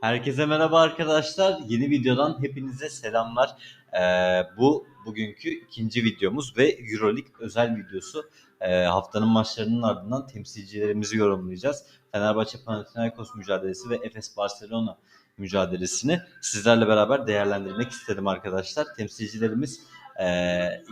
Herkese merhaba arkadaşlar. Yeni videodan hepinize selamlar. Ee, bu bugünkü ikinci videomuz ve Euroleague özel videosu. Ee, haftanın maçlarının ardından temsilcilerimizi yorumlayacağız. Fenerbahçe Panathinaikos mücadelesi ve Efes Barcelona mücadelesini sizlerle beraber değerlendirmek istedim arkadaşlar. Temsilcilerimiz e,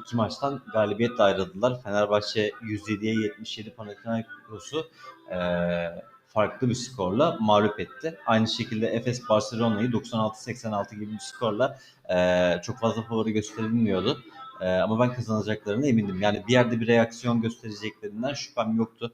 iki maçtan galibiyetle ayrıldılar. Fenerbahçe 107'ye 77 Panathinaikos'u e, farklı bir skorla mağlup etti. Aynı şekilde Efes Barcelona'yı 96-86 gibi bir skorla e, çok fazla favori gösterilmiyordu. E, ama ben kazanacaklarına emindim. Yani bir yerde bir reaksiyon göstereceklerinden şüphem yoktu.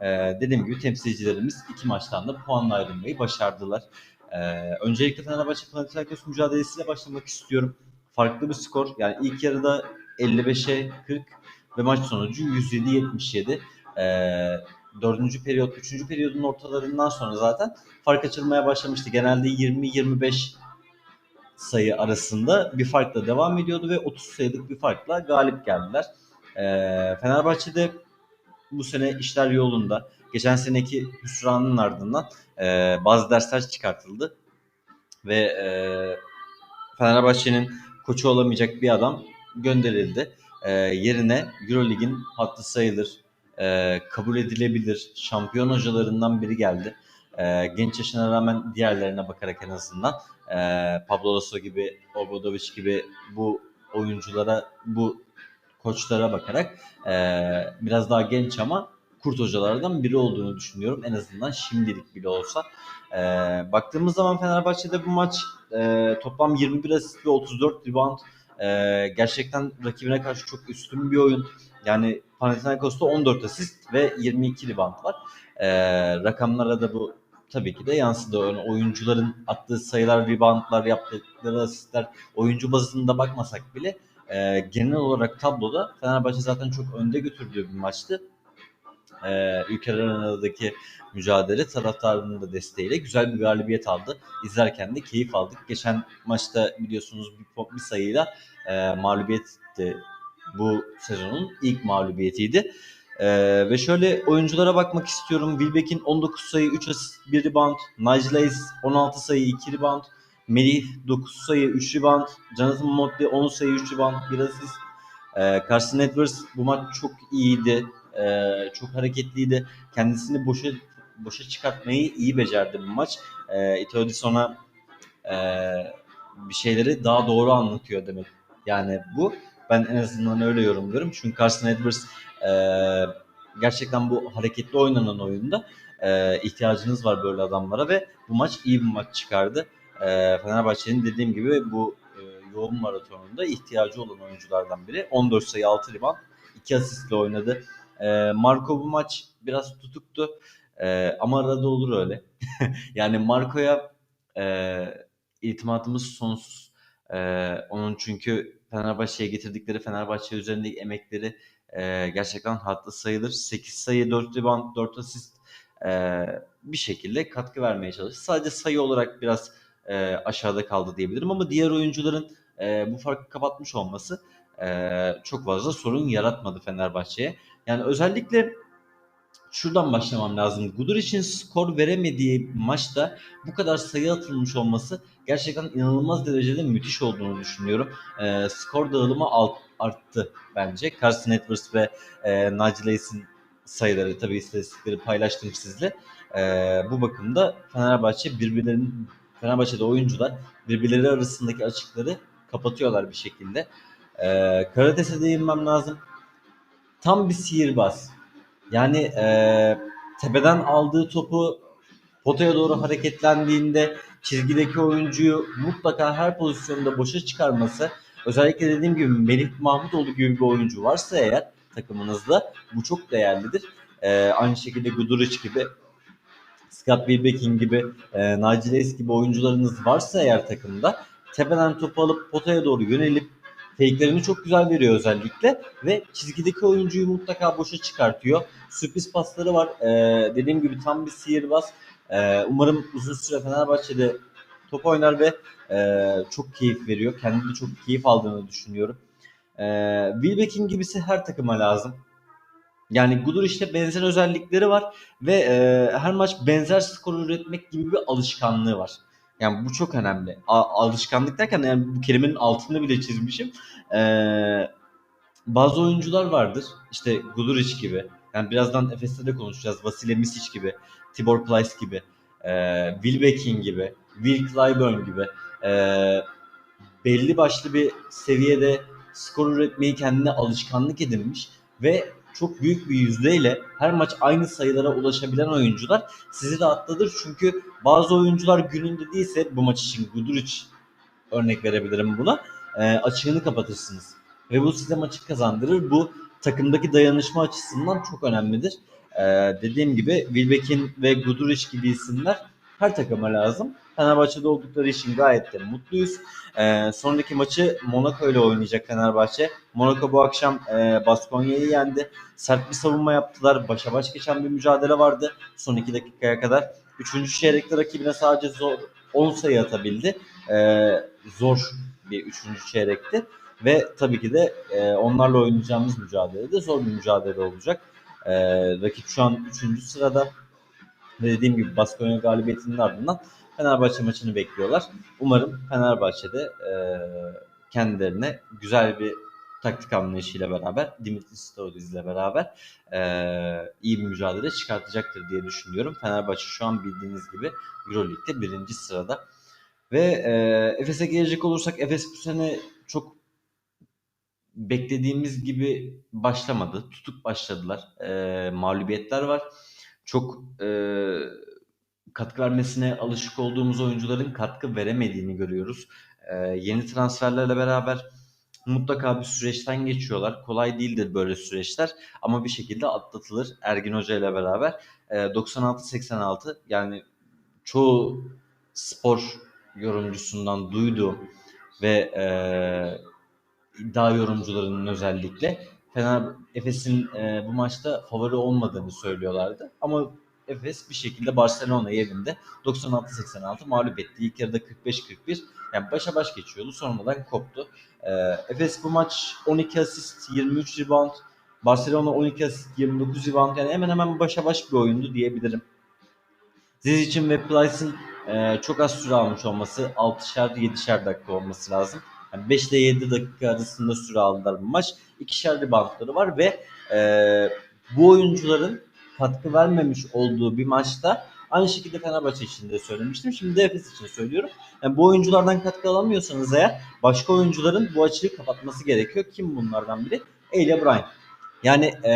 E, dediğim gibi temsilcilerimiz iki maçtan da puanla ayrılmayı başardılar. E, öncelikle Fenerbahçe Panathinaikos mücadelesiyle başlamak istiyorum. Farklı bir skor. Yani ilk yarıda 55'e 40 ve maç sonucu 107-77. E, dördüncü periyot, üçüncü periyodun ortalarından sonra zaten fark açılmaya başlamıştı. Genelde 20-25 sayı arasında bir farkla devam ediyordu ve 30 sayılık bir farkla galip geldiler. E, Fenerbahçe'de bu sene işler yolunda. Geçen seneki hüsranın ardından e, bazı dersler çıkartıldı ve e, Fenerbahçe'nin koçu olamayacak bir adam gönderildi. E, yerine Eurolig'in hattı sayılır, e, kabul edilebilir şampiyon hocalarından biri geldi. E, genç yaşına rağmen diğerlerine bakarak en azından e, Pablo Lasso gibi, Obradovic gibi bu oyunculara, bu koçlara bakarak e, biraz daha genç ama kurt hocalardan biri olduğunu düşünüyorum. En azından şimdilik bile olsa. E, baktığımız zaman Fenerbahçe'de bu maç e, toplam 21 asist ve 34 rebound e, gerçekten rakibine karşı çok üstün bir oyun. Yani Panathinaikos'ta 14 asist ve 22 rebound var. E, rakamlara da bu tabii ki de yansıdı. Yani oyuncuların attığı sayılar, reboundlar, yaptıkları asistler oyuncu bazında bakmasak bile e, genel olarak tabloda Fenerbahçe zaten çok önde götürdüğü bir maçtı. E, ülkeler arasındaki mücadele taraftarının da desteğiyle güzel bir galibiyet aldı. İzlerken de keyif aldık. Geçen maçta biliyorsunuz bir, bir sayıyla e, mağlubiyetti bu sezonun ilk mağlubiyetiydi. Ee, ve şöyle oyunculara bakmak istiyorum. Wilbeck'in 19 sayı, 3 asist, 1 rebound. Nigel Hayes 16 sayı, 2 rebound. Melih 9 sayı, 3 rebound. Jonathan Motley 10 sayı, 3 rebound, 1 asist. Ee, Carson Edwards bu maç çok iyiydi. Ee, çok hareketliydi. Kendisini boşa boşa çıkartmayı iyi becerdi bu maç. Ee, Ito Edison'a e, bir şeyleri daha doğru anlatıyor demek. Yani bu ben en azından öyle yorumluyorum. Çünkü Carson Edwards e, gerçekten bu hareketli oynanan oyunda e, ihtiyacınız var böyle adamlara ve bu maç iyi bir maç çıkardı. E, Fenerbahçe'nin dediğim gibi bu e, yoğun maratonunda ihtiyacı olan oyunculardan biri. 14 sayı 6 rebound 2 asistle oynadı. E, Marco bu maç biraz tutuktu. E, ama arada olur öyle. yani Marco'ya e, iltimatımız sonsuz. E, onun çünkü Fenerbahçe'ye getirdikleri Fenerbahçe üzerindeki emekleri e, gerçekten hatlı sayılır. 8 sayı, 4 rebound, 4 asist e, bir şekilde katkı vermeye çalıştı. Sadece sayı olarak biraz e, aşağıda kaldı diyebilirim ama diğer oyuncuların e, bu farkı kapatmış olması e, çok fazla sorun yaratmadı Fenerbahçe'ye. Yani özellikle şuradan başlamam lazım. Gudur için skor veremediği maçta bu kadar sayı atılmış olması gerçekten inanılmaz derecede müthiş olduğunu düşünüyorum. E, skor dağılımı alt, arttı bence. Carson Edwards ve e, Nigel Hayes'in sayıları tabii istatistikleri paylaştım sizle. E, bu bakımda Fenerbahçe birbirlerinin Fenerbahçe'de oyuncular birbirleri arasındaki açıkları kapatıyorlar bir şekilde. E, Karates'e değinmem lazım. Tam bir sihirbaz. Yani e, tepeden aldığı topu potaya doğru hareketlendiğinde çizgideki oyuncuyu mutlaka her pozisyonda boşa çıkarması özellikle dediğim gibi Melih Mahmutoğlu gibi bir oyuncu varsa eğer takımınızda bu çok değerlidir. E, aynı şekilde Guduric gibi Scott Wilbekin gibi e, Nigel Hayes gibi oyuncularınız varsa eğer takımda tepeden topu alıp potaya doğru yönelip fake'lerini çok güzel veriyor özellikle ve çizgideki oyuncuyu mutlaka boşa çıkartıyor. Sürpriz pasları var. Ee, dediğim gibi tam bir sihirbaz. Ee, umarım uzun süre Fenerbahçe'de top oynar ve e, çok keyif veriyor. Kendi de çok keyif aldığını düşünüyorum. Ee, Wilbekin gibisi her takıma lazım. Yani Gudur işte benzer özellikleri var ve e, her maç benzer skor üretmek gibi bir alışkanlığı var. Yani bu çok önemli. A- alışkanlık derken yani bu kelimenin altını bile çizmişim. Ee, bazı oyuncular vardır. İşte Guduric gibi. Yani birazdan Efes'te de konuşacağız. Vasile Misic gibi. Tibor Plyce gibi. E, Will Becking gibi. Will Clyburn gibi. E, belli başlı bir seviyede skor üretmeyi kendine alışkanlık edinmiş ve çok büyük bir yüzdeyle her maç aynı sayılara ulaşabilen oyuncular sizi de atladır. Çünkü bazı oyuncular gününde değilse bu maç için Guduric örnek verebilirim buna. E, açığını kapatırsınız. Ve bu size maçı kazandırır. Bu takımdaki dayanışma açısından çok önemlidir. E, dediğim gibi Wilbekin ve Guduric gibi isimler her takıma lazım. Fenerbahçe'de oldukları için gayet de mutluyuz. E, sonraki maçı Monaco ile oynayacak Fenerbahçe. Monaco bu akşam e, Baskonya'yı yendi. Sert bir savunma yaptılar. Başa baş geçen bir mücadele vardı. Son iki dakikaya kadar. Üçüncü çeyrekte rakibine sadece zor 10 sayı atabildi. E, zor bir üçüncü çeyrekti. Ve tabii ki de e, onlarla oynayacağımız mücadele de zor bir mücadele olacak. E, rakip şu an 3. sırada. Dediğim gibi Baskonya galibiyetinin ardından Fenerbahçe maçını bekliyorlar. Umarım Fenerbahçe'de e, kendilerine güzel bir taktik anlayışıyla beraber Dimitris Stoudis ile beraber e, iyi bir mücadele çıkartacaktır diye düşünüyorum. Fenerbahçe şu an bildiğiniz gibi Euroleague'de birinci sırada. Ve e, Efes'e gelecek olursak Efes bu sene çok beklediğimiz gibi başlamadı. Tutuk başladılar. E, mağlubiyetler var. Çok e, katkı vermesine alışık olduğumuz oyuncuların katkı veremediğini görüyoruz. E, yeni transferlerle beraber mutlaka bir süreçten geçiyorlar. Kolay değildir böyle süreçler ama bir şekilde atlatılır Ergin Hoca ile beraber. E, 96-86 yani çoğu spor yorumcusundan duyduğum ve e, iddia yorumcularının özellikle Fener Efes'in e, bu maçta favori olmadığını söylüyorlardı. Ama Efes bir şekilde Barcelona evinde 96-86 mağlup etti. İlk yarıda 45-41 yani başa baş geçiyordu. Sonradan koptu. E, Efes bu maç 12 asist, 23 rebound. Barcelona 12 asist, 29 rebound. Yani hemen hemen başa baş bir oyundu diyebilirim. Zizic'in ve Plyce'ın e, çok az süre almış olması 6'şer 7'şer dakika olması lazım. Yani 5 ile 7 dakika arasında süre aldılar bu maç. İkişer reboundları var ve e, bu oyuncuların katkı vermemiş olduğu bir maçta aynı şekilde Fenerbahçe için de söylemiştim. Şimdi de Efes için söylüyorum. Yani bu oyunculardan katkı alamıyorsanız eğer başka oyuncuların bu açığı kapatması gerekiyor. Kim bunlardan biri? Elia Bryan. Yani e,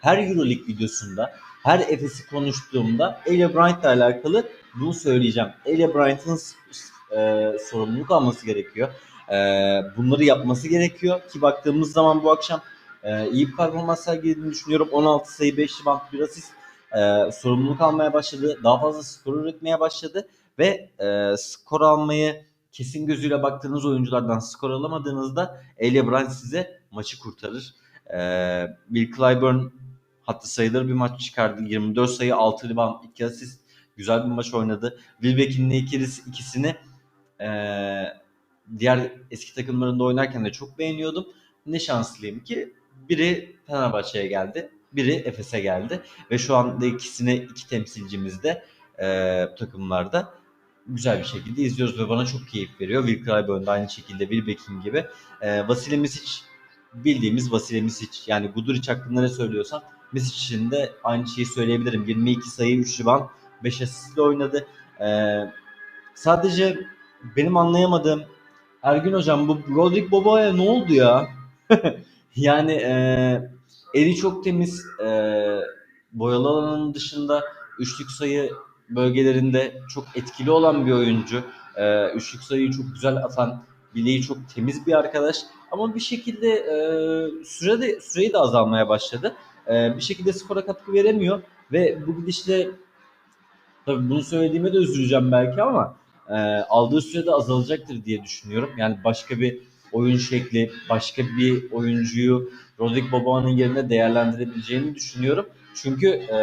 her Euroleague videosunda her Efes'i konuştuğumda Elia Bryant'la alakalı bunu söyleyeceğim. Elia Bryant'ın e, sorumluluk alması gerekiyor. E, bunları yapması gerekiyor ki baktığımız zaman bu akşam e, iyi bir performans sergilediğini düşünüyorum. 16 sayı 5 rebound bir asist e, sorumluluk almaya başladı. Daha fazla skor üretmeye başladı ve e, skor almayı kesin gözüyle baktığınız oyunculardan skor alamadığınızda Elia Bryant size maçı kurtarır. E, Bill Clyburn hatta sayılır bir maç çıkardı. 24 sayı 6 rebound 2 asist. Güzel bir maç oynadı. Wilbeck'in ikilisi ikisini e, diğer eski takımlarında oynarken de çok beğeniyordum. Ne şanslıyım ki biri Fenerbahçe'ye geldi, biri Efes'e geldi ve şu anda ikisine iki temsilcimiz de e, takımlarda güzel bir şekilde izliyoruz ve bana çok keyif veriyor. Will Clyburn aynı şekilde, Will Becking gibi. E, Vasile Misic bildiğimiz Vasile Misic. Yani Guduric hakkında ne söylüyorsan Misic için de aynı şeyi söyleyebilirim. 22 sayı, 3 rebound, 5 asistle oynadı. E, sadece benim anlayamadığım Ergün hocam bu Rodrik Baba'ya ne oldu ya? yani e, eli çok temiz. E, boyalı alanın dışında üçlük sayı bölgelerinde çok etkili olan bir oyuncu. E, üçlük sayıyı çok güzel atan, bileği çok temiz bir arkadaş. Ama bir şekilde e, süre de, süreyi de azalmaya başladı. E, bir şekilde skora katkı veremiyor. Ve bu gidişle tabii bunu söylediğime de üzüleceğim belki ama e, aldığı sürede azalacaktır diye düşünüyorum. Yani başka bir oyun şekli, başka bir oyuncuyu Rodrik Baba'nın yerine değerlendirebileceğini düşünüyorum. Çünkü e,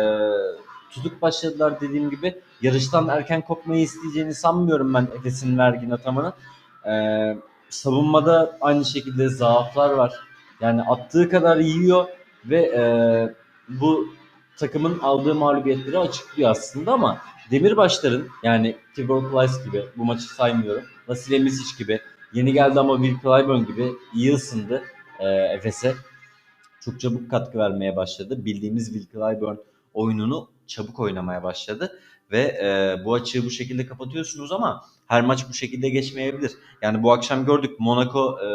tutuk başladılar dediğim gibi. Yarıştan erken kopmayı isteyeceğini sanmıyorum ben Efes'in vergin atamanın. E, savunmada aynı şekilde zaaflar var. Yani attığı kadar yiyor ve e, bu takımın aldığı mağlubiyetleri açıklıyor aslında ama Demirbaşların yani Tibor Plyce gibi bu maçı saymıyorum. Vasilya Misic gibi yeni geldi ama Will Clyburn gibi iyi ısındı e, Efes'e. Çok çabuk katkı vermeye başladı. Bildiğimiz Will Clyburn oyununu çabuk oynamaya başladı. Ve e, bu açığı bu şekilde kapatıyorsunuz ama her maç bu şekilde geçmeyebilir. Yani bu akşam gördük Monaco e,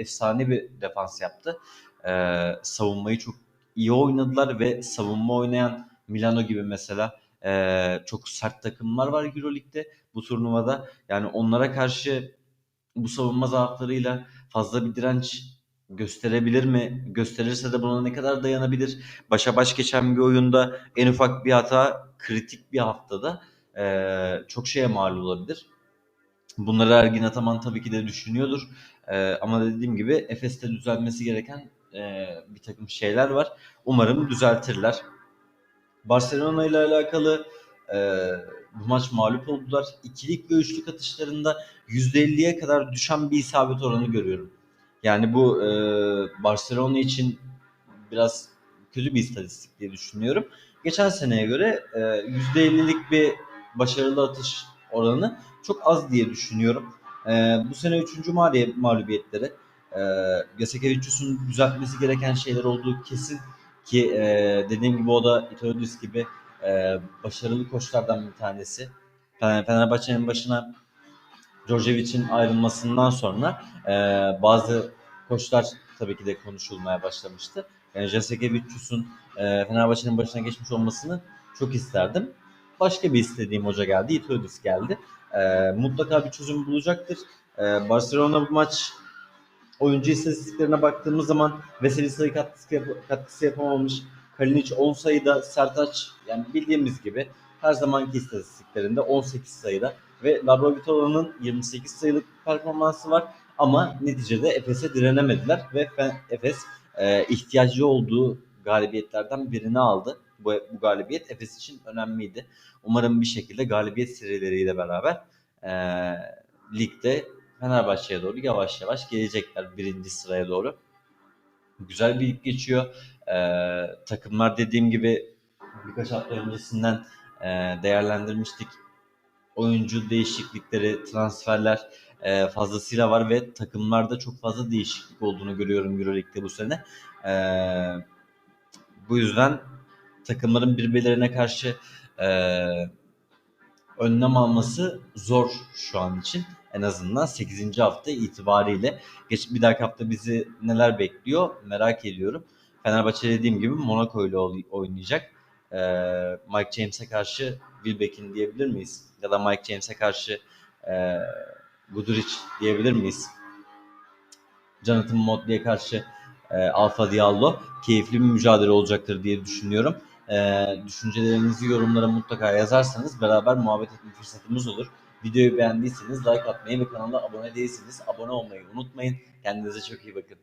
efsane bir defans yaptı. E, savunmayı çok iyi oynadılar ve savunma oynayan Milano gibi mesela e, çok sert takımlar var Euroleague'de bu turnuvada. Yani onlara karşı bu savunma zaaflarıyla fazla bir direnç gösterebilir mi? Gösterirse de buna ne kadar dayanabilir? Başa baş geçen bir oyunda en ufak bir hata kritik bir haftada e, çok şeye mal olabilir. Bunları Ergin Ataman tabii ki de düşünüyordur. E, ama dediğim gibi Efes'te düzelmesi gereken e, bir takım şeyler var. Umarım düzeltirler. Barcelona ile alakalı e, bu maç mağlup oldular. İkilik ve üçlük atışlarında %50'ye kadar düşen bir isabet oranı görüyorum. Yani bu e, Barcelona için biraz kötü bir istatistik diye düşünüyorum. Geçen seneye göre e, %50'lik bir başarılı atış oranı çok az diye düşünüyorum. E, bu sene 3. mağlubi- mağlubiyetleri e, Yasekevicius'un düzeltmesi gereken şeyler olduğu kesin ki e, dediğim gibi o da Itoudis gibi e, başarılı koçlardan bir tanesi. Fener- Fenerbahçe'nin başına Djordjevic'in ayrılmasından sonra e, bazı koçlar tabii ki de konuşulmaya başlamıştı. Yani Jasekevicius'un e, Fenerbahçe'nin başına geçmiş olmasını çok isterdim. Başka bir istediğim hoca geldi. Itoudis geldi. E, mutlaka bir çözüm bulacaktır. E, Barcelona bu maç oyuncu istatistiklerine baktığımız zaman Veseli sayı katkısı, yap- katkısı yapamamış. Kalinic 10 sayıda, Sertaç yani bildiğimiz gibi her zamanki istatistiklerinde 18 sayıda ve Labrovitola'nın 28 sayılık performansı var ama neticede Efes'e direnemediler ve Fe- Efes e, ihtiyacı olduğu galibiyetlerden birini aldı. Bu, bu galibiyet Efes için önemliydi. Umarım bir şekilde galibiyet serileriyle beraber e, ligde Fenerbahçe'ye doğru yavaş yavaş gelecekler birinci sıraya doğru. Güzel bir lig geçiyor. Ee, takımlar dediğim gibi birkaç hafta öncesinden e, değerlendirmiştik. Oyuncu değişiklikleri, transferler e, fazlasıyla var ve takımlarda çok fazla değişiklik olduğunu görüyorum Euroleague'de bu sene. E, bu yüzden takımların birbirlerine karşı e, önlem alması zor şu an için. En azından 8. hafta itibariyle. Geç bir dahaki hafta bizi neler bekliyor merak ediyorum. Fenerbahçe dediğim gibi Monaco ile oy- oynayacak. Ee, Mike James'e karşı Wilbekin diyebilir miyiz? Ya da Mike James'e karşı e, Guduric diyebilir miyiz? Jonathan Motley'e karşı e, Alfa Diallo keyifli bir mücadele olacaktır diye düşünüyorum. E, düşüncelerinizi yorumlara mutlaka yazarsanız beraber muhabbet etme fırsatımız olur. Videoyu beğendiyseniz like atmayı ve kanala abone değilseniz abone olmayı unutmayın. Kendinize çok iyi bakın.